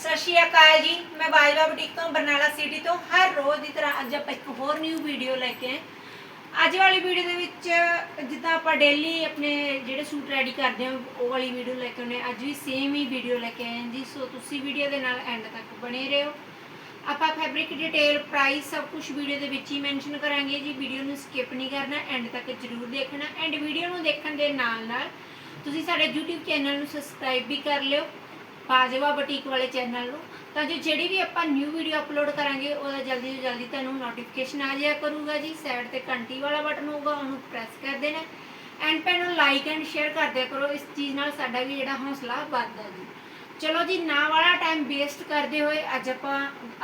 ਸਤਿ ਸ਼੍ਰੀ ਅਕਾਲ ਜੀ। ਮੈਂ ਬਾਜਵਾ ਬੁਟੀਕ ਤੋਂ, ਬਰਨਾਲਾ ਸਿਟੀ ਤੋਂ। ਹਰ ਰੋਜ਼ ਦੀ ਤਰ੍ਹਾਂ ਅੱਜ ਆਪਾਂ ਇੱਕ ਹੋਰ ਨਿਊ ਵੀਡੀਓ ਲੈ ਕੇ ਆਏ ਅੱਜ ਵਾਲੀ ਵੀਡੀਓ ਦੇ ਵਿੱਚ, ਜਿੱਦਾਂ ਆਪਾਂ ਡੇਲੀ ਆਪਣੇ ਜਿਹੜੇ ਸੂਟ ਰੈਡੀ ਕਰਦੇ ਹਾਂ, ਉਹ ਵਾਲੀ ਵੀਡੀਓ ਲੈ ਕੇ ਆਉਨੇ ਅੱਜ ਵੀ ਸੇਮ ਹੀ ਵੀਡੀਓ ਲੈ ਕੇ ਆਏ ਹਾਂ ਜੀ। ਸੋ ਤੁਸੀਂ ਵੀਡੀਓ ਦੇ ਨਾਲ ਐਂਡ ਤੱਕ ਬਣੇ ਰਹੋ। ਆਪਾਂ ਫੈਬਰਿਕ ਡਿਟੇਲ ਪ੍ਰਾਈਸ ਸਭ ਕੁਝ ਵੀਡੀਓ ਦੇ ਵਿੱਚ ਹੀ ਮੈਂਸ਼ਨ ਕਰਾਂਗੇ ਜੀ। ਵੀਡੀਓ ਨੂੰ ਸਕਿਪ ਨਹੀਂ ਕਰਨਾ ਐਂਡ ਤੱਕ ਜਰੂਰ ਦੇਖਣਾ। ਐਂਡ ਵੀਡੀਓ ਨੂੰ ਦੇਖਣ ਦੇ ਨਾਲ ਨਾਲ ਤੁਸੀਂ ਸਾਡੇ YouTube ਚੈਨਲ ਨੂੰ ਸਬਸਕ੍ਰਾਈਬ ਵੀ ਕਰ ਲਿਓ। ਬਾਜਵਾ ਬੁਟੀਕ ਵਾਲੇ ਚੈਨਲ ਨੂੰ। ਤਾਂ ਜੋ ਜਿਹੜੀ ਵੀ ਆਪਾਂ ਨਿਊ ਵੀਡੀਓ ਅਪਲੋਡ ਕਰਾਂਗੇ, ਉਹਦਾ ਜਲਦੀ ਤੋਂ ਜਲਦੀ ਤੁਹਾਨੂੰ ਨੋਟੀਫਿਕੇਸ਼ਨ ਆ ਜਾਇਆ ਕਰੂਗਾ ਜੀ। ਸਾਈਡ ਤੇ ਘੰਟੀ ਵਾਲਾ ਬਟਨ ਹੋਊਗਾ, ਉਹਨੂੰ ਪ੍ਰੈਸ ਕਰ ਦੇਣਾ। ਐਂਡ ਭੈਣ ਨੂੰ ਲਾਈਕ ਐਂਡ ਸ਼ੇਅਰ ਕਰਦਿਆ ਕਰੋ। ਇਸ ਚੀਜ਼ ਨਾਲ ਸਾਡਾ ਵੀ ਜਿਹੜਾ ਹੌਸਲਾ ਵੱਧਦਾ ਜੀ। ਚਲੋ ਜੀ, ਨਾ ਵਾਲਾ ਟਾਈਮ ਵੇਸਟ ਕਰਦੇ ਹੋਏ ਅੱਜ ਆਪਾਂ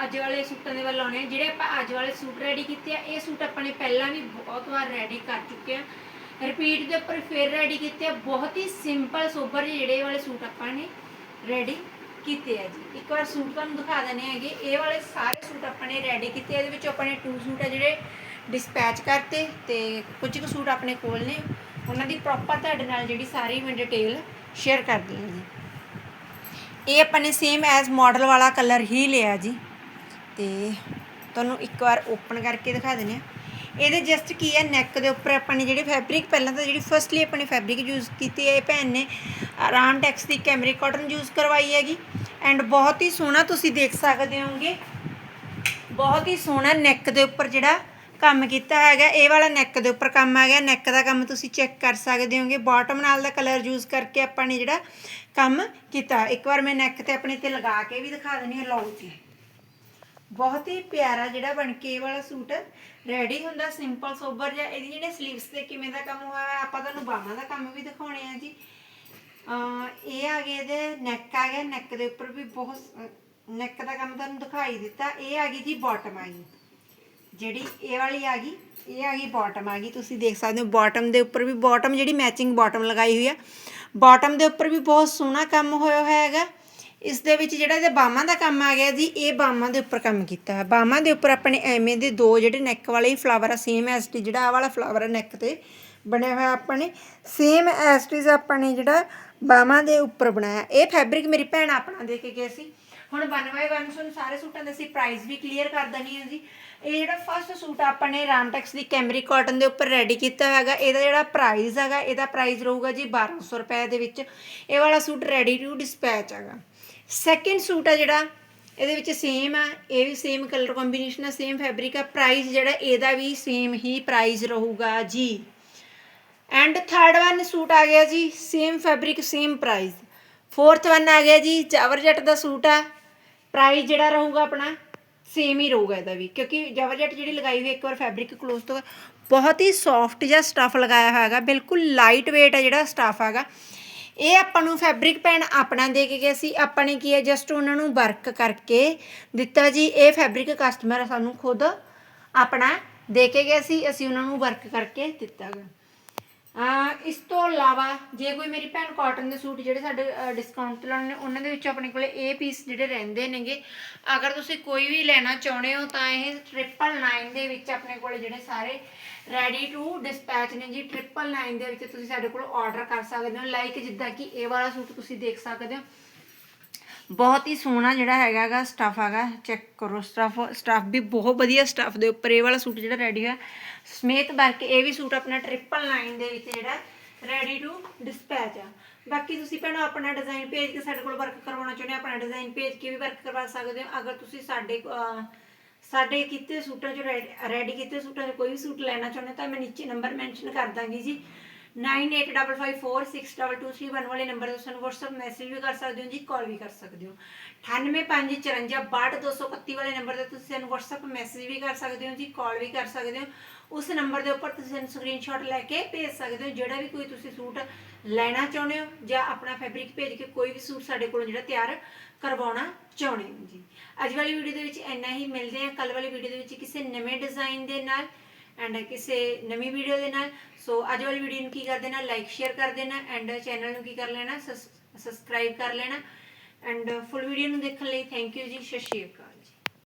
ਅੱਜ ਵਾਲੇ ਸੂਟਾਂ ਦੇ ਵੱਲ ਆਉਣੇ ਆ ਜਿਹੜੇ ਆਪਾਂ ਅੱਜ ਵਾਲੇ ਸੂਟ ਰੈਡੀ ਕੀਤੇ ਆ, ਇਹ ਸੂਟ ਆਪਾਂ ਨੇ ਪਹਿਲਾਂ ਵੀ ਬਹੁਤ ਵਾਰ ਰੈਡੀ ਕਰ ਚੁੱਕੇ ਆ। ਰਿਪੀਟ ਦੇ ਉੱਪਰ ਫਿਰ ਰੈਡੀ ਕੀਤੇ ਆ। ਬਹੁਤ ਹੀ ਸਿੰਪਲ ਸੋਬਰ ਜਿਹੇ ਜਿਹੜੇ ਵਾਲੇ ਸੂਟ ਆਪਾਂ ਨੇ। ਰੈਡੀ ਕੀਤੇ ਆ ਜੀ। ਇੱਕ ਵਾਰ ਸੂਟ ਤੁਹਾਨੂੰ ਦਿਖਾ ਦਿੰਦੇ ਹੈਗੇ। ਇਹ ਵਾਲੇ ਸਾਰੇ ਸੂਟ ਆਪਾਂ ਨੇ ਰੈਡੀ ਕੀਤੇ ਇਹਦੇ ਵਿੱਚ ਆਪਣੇ ਟੂ ਸੂਟ ਆ ਜਿਹੜੇ ਡਿਸਪੈਚ ਕਰਤੇ ਤੇ ਕੁਝ ਕੁ ਸੂਟ ਆਪਣੇ ਕੋਲ ਨੇ। ਉਹਨਾਂ ਦੀ ਪ੍ਰੋਪਰ ਤੁਹਾਡੇ ਨਾਲ ਜਿਹੜੀ ਸਾਰੀ ਮੈਂ ਡਿਟੇਲ ਸ਼ੇਅਰ ਕਰਦੀ ਹਾਂ ਜੀ। ਇਹ ਆਪਾਂ ਨੇ ਸੇਮ ਐਜ਼ ਮਾਡਲ ਵਾਲਾ ਕਲਰ ਹੀ ਲਿਆ ਜੀ। ਤੇ ਤੁਹਾਨੂੰ ਇੱਕ ਵਾਰ ਓਪਨ ਕਰਕੇ ਦਿਖਾ ਦਿੰਦੇ ਆ ਇਹਦੇ ਜਸਟ ਕੀ ਹੈ ਨੈਕ ਦੇ ਉੱਪਰ ਆਪਾਂ ਨੇ ਜਿਹੜੇ ਫੈਬਰਿਕ ਪਹਿਲਾਂ ਤਾਂ ਜਿਹੜੀ ਫਸਟਲੀ ਆਪਾਂ ਨੇ ਫੈਬਰਿਕ ਯੂਜ਼ ਕੀਤੀ ਹੈ, ਇਹ ਭੈਣ ਨੇ ਰਾਨ ਟੈਕਸ ਦੀ ਕੈਮਰੀ ਕਾਟਨ ਯੂਜ਼ ਕਰਵਾਈ ਹੈਗੀ। ਐਂਡ ਬਹੁਤ ਹੀ ਸੋਹਣਾ ਤੁਸੀਂ ਦੇਖ ਸਕਦੇ ਹੋਗੇ ਬਹੁਤ ਹੀ ਸੋਹਣਾ ਨੈਕ ਦੇ ਉੱਪਰ ਜਿਹੜਾ ਕੰਮ ਕੀਤਾ ਹੈਗਾ, ਇਹ ਵਾਲਾ ਨੈਕ ਦੇ ਉੱਪਰ ਕੰਮ ਆ ਗਿਆ। ਨੈਕ ਦਾ ਕੰਮ ਤੁਸੀਂ ਚੈੱਕ ਕਰ ਸਕਦੇ ਹੋਗੇ ਬਾਟਮ ਨਾਲ ਦਾ ਕਲਰ ਯੂਜ਼ ਕਰਕੇ ਆਪਾਂ ਨੇ ਜਿਹੜਾ ਕੰਮ ਕੀਤਾ। ਇੱਕ ਵਾਰ ਮੈਂ ਨੈਕ ਤੇ ਆਪਣੇ ਤੇ ਲਗਾ ਕੇ ਵੀ ਦਿਖਾ ਦਿੰਦੀ ਹਾਂ। ਲਾਉ ਕੇ ਬਹੁਤ ਹੀ ਪਿਆਰਾ ਜਿਹੜਾ ਬਣ ਕੇ ਇਹ ਵਾਲਾ ਸੂਟ ਰੈਡੀ ਹੁੰਦਾ ਸਿੰਪਲ ਸੋਬਰ ਜਿਹਾ। ਇਹਦੀ ਜਿਹੜੇ ਸਲੀਵਸ ਤੇ ਕਿਵੇਂ ਦਾ ਕੰਮ ਹੋਇਆ ਹੋਇਆ, ਆਪਾਂ ਤੁਹਾਨੂੰ ਬਾਹਾਂ ਦਾ ਕੰਮ ਵੀ ਦਿਖਾਉਣੇ ਆ ਜੀ। ਇਹ ਆ ਗਏ ਇਹਦੇ ਨੈਕ ਆ ਗਿਆ। ਨੈਕ ਦੇ ਉੱਪਰ ਵੀ ਬਹੁਤ ਨੈਕ ਦਾ ਕੰਮ ਤੁਹਾਨੂੰ ਦਿਖਾਈ ਦਿੱਤਾ। ਇਹ ਆ ਗਈ ਜੀ ਬਾਟਮ ਆ ਗਈ ਜਿਹੜੀ ਇਹ ਵਾਲੀ ਆ ਗਈ ਇਹ ਆ ਗਈ ਬਾਟਮ ਆ ਗਈ। ਤੁਸੀਂ ਦੇਖ ਸਕਦੇ ਹੋ ਬਾਟਮ ਦੇ ਉੱਪਰ ਵੀ ਬਾਟਮ ਜਿਹੜੀ ਮੈਚਿੰਗ ਬਾਟਮ ਲਗਾਈ ਹੋਈ ਆ। ਬਾਟਮ ਦੇ ਉੱਪਰ ਵੀ ਬਹੁਤ ਸੋਹਣਾ ਕੰਮ ਹੋਇਆ ਹੋਇਆ ਹੈਗਾ। ਇਸ ਦੇ ਵਿੱਚ ਜਿਹੜਾ ਇਹਦੇ ਬਾਹਾਂ ਦਾ ਕੰਮ ਆ ਗਿਆ ਜੀ, ਇਹ ਬਾਹਾਂ ਦੇ ਉੱਪਰ ਕੰਮ ਕੀਤਾ ਹੈ। ਬਾਹਾਂ ਦੇ ਉੱਪਰ ਆਪਣੇ ਐਵੇਂ ਦੇ ਦੋ ਜਿਹੜੇ ਨੈਕ ਵਾਲੇ ਹੀ ਫਲਾਵਰ ਆ ਸੇਮ ਐਸ ਜਿਹੜਾ ਆ ਵਾਲਾ ਫਲਾਵਰ ਆ ਨੈਕ ਤੇ ਬਣਿਆ ਹੋਇਆ ਆਪਾਂ ਨੇ ਸੇਮ ਐਸ ਟੀ ਆਪਾਂ ਨੇ ਜਿਹੜਾ ਬਾਹਾਂ ਦੇ ਉੱਪਰ ਬਣਾਇਆ। ਇਹ ਫੈਬਰਿਕ ਮੇਰੀ ਭੈਣ ਆਪਣਾ ਦੇ ਕੇ ਗਈ ਸੀ। ਹੁਣ ਵਨ ਬਾਈ ਵਨ ਤੁਹਾਨੂੰ ਸਾਰੇ ਸੂਟਾਂ ਦੇ ਅਸੀਂ ਪ੍ਰਾਈਸ ਵੀ ਕਲੀਅਰ ਕਰ ਦਣੀ ਹੈ ਜੀ। ਇਹ ਜਿਹੜਾ ਫਸਟ ਸੂਟ ਆਪਾਂ ਨੇ ਰਾਮਟੈਕਸ ਦੀ ਕੈਮਰੀ ਕਾਟਨ ਦੇ ਉੱਪਰ ਰੈਡੀ ਕੀਤਾ ਹੈਗਾ। ਇਹਦਾ ਜਿਹੜਾ ਪ੍ਰਾਈਸ ਹੈਗਾ, ਇਹਦਾ ਪ੍ਰਾਈਸ ਰਹੂਗਾ ਜੀ 1200 ਰੁਪਏ ਦੇ ਵਿੱਚ। ਇਹ ਵਾਲਾ ਸੂਟ ਰੈਡੀ ਟੂ ਡਿਸਪੈਚ ਹੈਗਾ। ਸੈਕਿੰਡ ਸੂਟ ਆ ਜਿਹੜਾ, ਇਹਦੇ ਵਿੱਚ ਸੇਮ ਆ, ਇਹ ਵੀ ਸੇਮ ਕਲਰ ਕੰਬੀਨੇਸ਼ਨ ਆ ਸੇਮ ਫੈਬਰਿਕ ਆ ਪ੍ਰਾਈਸ ਜਿਹੜਾ ਇਹਦਾ ਵੀ ਸੇਮ ਹੀ ਪ੍ਰਾਈਸ ਰਹੂਗਾ ਜੀ। ਐਂਡ ਥਰਡ ਵਨ ਸੂਟ ਆ ਗਿਆ ਜੀ same fabric same price fourth one ਆ ਗਿਆ ਜੀ ਜਾਵਰਜਟ ਦਾ ਸੂਟ ਆ ਪ੍ਰਾਈਸ ਜਿਹੜਾ ਰਹੂਗਾ ਆਪਣਾ ਸੇਮ ਹੀ ਰਹੂਗਾ ਇਹਦਾ ਵੀ। ਕਿਉਂਕਿ ਜਾਵਰਜਟ ਜਿਹੜੀ ਲਗਾਈ ਹੋਈ ਇੱਕ ਵਾਰ ਫੈਬਰਿਕ ਕਲੋਜ਼ ਤੋਂ, ਬਹੁਤ ਹੀ ਸੌਫਟ ਜਿਹਾ ਸਟਫ ਲਗਾਇਆ ਹੋਇਆ ਹੈਗਾ, ਬਿਲਕੁਲ ਲਾਈਟ weight ਹੈ ਜਿਹੜਾ ਸਟਫ ਹੈਗਾ। ਇਹ ਆਪਾਂ ਨੂੰ ਫੈਬਰਿਕ ਪੈਣ ਆਪਣਾ ਦੇ ਕੇ ਗਿਆ ਸੀ। ਆਪਾਂ ਨੇ ਕੀ ਹੈ ਜਸਟ ਉਹਨਾਂ ਨੂੰ ਵਰਕ ਕਰਕੇ ਦਿੱਤਾ ਜੀ। ਇਹ ਫੈਬਰਿਕ ਕਸਟਮਰ ਸਾਨੂੰ ਖੁਦ ਆਪਣਾ ਦੇ ਕੇ ਗਿਆ ਸੀ। ਅਸੀਂ ਉਹਨਾਂ ਨੂੰ ਵਰਕ ਕਰਕੇ ਦਿੱਤਾ ਗਾ। ਇਸ ਤੋਂ ਇਲਾਵਾ ਜੇ ਕੋਈ ਮੇਰੀ ਭੈਣ ਕਾਟਨ ਦੇ ਸੂਟ ਜਿਹੜੇ ਸਾਡੇ ਡਿਸਕਾਊਂਟ ਤੇ ਲਾਉਣੇ ਨੇ, ਉਹਨਾਂ ਦੇ ਵਿੱਚ ਆਪਣੇ ਕੋਲੇ ਇਹ ਪੀਸ ਜਿਹੜੇ ਰਹਿੰਦੇ ਨੇਗੇ, ਅਗਰ ਤੁਸੀਂ ਕੋਈ ਵੀ ਲੈਣਾ ਚਾਹੁੰਦੇ ਹੋ ਤਾਂ ਇਹ 999 ਦੇ ਵਿੱਚ ਆਪਣੇ ਕੋਲੇ ਜਿਹੜੇ ਸਾਰੇ ਰੈਡੀ ਟੂ ਡਿਸਪੈਚ ਨੇ ਜੀ 999 ਦੇ ਵਿੱਚ ਤੁਸੀਂ ਸਾਡੇ ਕੋਲ ਆਰਡਰ ਕਰ ਸਕਦੇ ਹੋ ਲਾਈਕ ਜਿੱਦਾਂ ਕਿ ਇਹ ਵਾਲਾ ਸੂਟ ਤੁਸੀਂ ਦੇਖ ਸਕਦੇ ਹੋ। ਬਹੁਤ ਹੀ ਸੋਹਣਾ ਜਿਹੜਾ ਹੈਗਾ ਹੈਗਾਗਾ ਸਟਫ ਹੈਗਾ ਚੈੱਕ ਕਰੋ ਸਟਫ ਸਟਫ ਵੀ ਬਹੁਤ ਵਧੀਆ ਸਟਫ ਦੇ ਉੱਪਰ, ਇਹ ਵਾਲਾ ਸੂਟ ਜਿਹੜਾ ਰੈਡੀ ਹੋਇਆ, ਸਮੇਤ ਵਰਕ ਇਹ ਵੀ ਸੂਟ ਆਪਣਾ 999 ਦੇ ਵਿੱਚ ਜਿਹੜਾ ਰੈਡੀ ਟੂ ਡਿਸਪੈਚ ਆ। ਬਾਕੀ ਤੁਸੀਂ ਭੈਣੋ ਆਪਣਾ ਡਿਜ਼ਾਈਨ ਭੇਜ ਕੇ ਸਾਡੇ ਕੋਲ ਵਰਕ ਕਰਵਾਉਣਾ ਚਾਹੁੰਦੇ ਹੋ, ਆਪਣਾ ਡਿਜ਼ਾਈਨ ਭੇਜ ਕੇ ਵੀ ਵਰਕ ਕਰਵਾ ਸਕਦੇ ਹੋ। ਅਗਰ ਤੁਸੀਂ ਸਾਡੇ ਸਾਡੇ ਕੀਤੇ ਸੂਟਾਂ 'ਚ ਰੈਡੀ ਕੀਤੇ ਸੂਟਾਂ 'ਚ ਕੋਈ ਵੀ ਸੂਟ ਲੈਣਾ ਚਾਹੁੰਦੇ ਹੋ ਤਾਂ ਮੈਂ ਨੀਚੇ ਨੰਬਰ ਮੈਂਸ਼ਨ ਕਰ ਦਾਂਗੀ ਜੀ। 9855462231 ਵਾਲੇ ਨੰਬਰ ਤੇ ਸਾਨੂੰ WhatsApp ਮੈਸੇਜ ਵੀ ਕਰ ਸਕਦੇ ਹੋ ਜੀ ਕਾਲ ਵੀ ਕਰ ਸਕਦੇ ਹੋ। 9854562231 ਵਾਲੇ ਨੰਬਰ ਤੇ ਤੁਸੀਂ ਸਾਨੂੰ WhatsApp ਮੈਸੇਜ ਵੀ ਕਰ ਸਕਦੇ ਹੋ ਜੀ ਕਾਲ ਵੀ ਕਰ ਸਕਦੇ ਹੋ। ਉਸ ਨੰਬਰ ਦੇ ਉੱਪਰ ਤੁਸੀਂ ਸਾਨੂੰ ਸਕਰੀਨਸ਼ਾਟ ਲੈ ਕੇ ਭੇਜ ਸਕਦੇ ਹੋ, ਜਿਹੜਾ ਵੀ ਕੋਈ ਤੁਸੀਂ ਸੂਟ ਲੈਣਾ ਚਾਹੁੰਦੇ ਹੋ ਜਾਂ ਆਪਣਾ ਫੈਬਰਿਕ ਭੇਜ ਕੇ ਕੋਈ ਵੀ ਸੂਟ ਸਾਡੇ ਕੋਲੋਂ ਜਿਹੜਾ ਤਿਆਰ ਕਰਵਾਉਣਾ ਚਾਹੁੰਦੇ ਹੋ ਜੀ। ਅੱਜ ਵਾਲੀ ਵੀਡੀਓ ਦੇ ਵਿੱਚ ਇੰਨਾ ਹੀ, ਮਿਲਦੇ ਹਾਂ ਕੱਲ ਵਾਲੀ ਵੀਡੀਓ ਦੇ ਵਿੱਚ ਕਿਸੇ ਨਵੇਂ ਡਿਜ਼ਾਈਨ ਦੇ ਨਾਲ। ਐਂਡ ਕਿਸੇ ਨਵੀਂ ਵੀਡੀਓ ਦੇ ਨਾਲ। ਸੋ ਅੱਜ ਵਾਲੀ ਵੀਡੀਓ ਨੂੰ ਕੀ ਕਰ ਦੇਣਾ? ਲਾਈਕ ਸ਼ੇਅਰ ਕਰ ਦੇਣਾ ਐਂਡ ਚੈਨਲ ਨੂੰ ਕੀ ਕਰ ਲੈਣਾ? ਸਬਸਕ੍ਰਾਈਬ ਕਰ ਲੈਣਾ। ਐਂਡ ਫੁੱਲ ਵੀਡੀਓ ਨੂੰ ਦੇਖਣ ਲਈ ਥੈਂਕ ਯੂ ਜੀ। ਸਤਿ ਸ਼੍ਰੀ ਅਕਾਲ।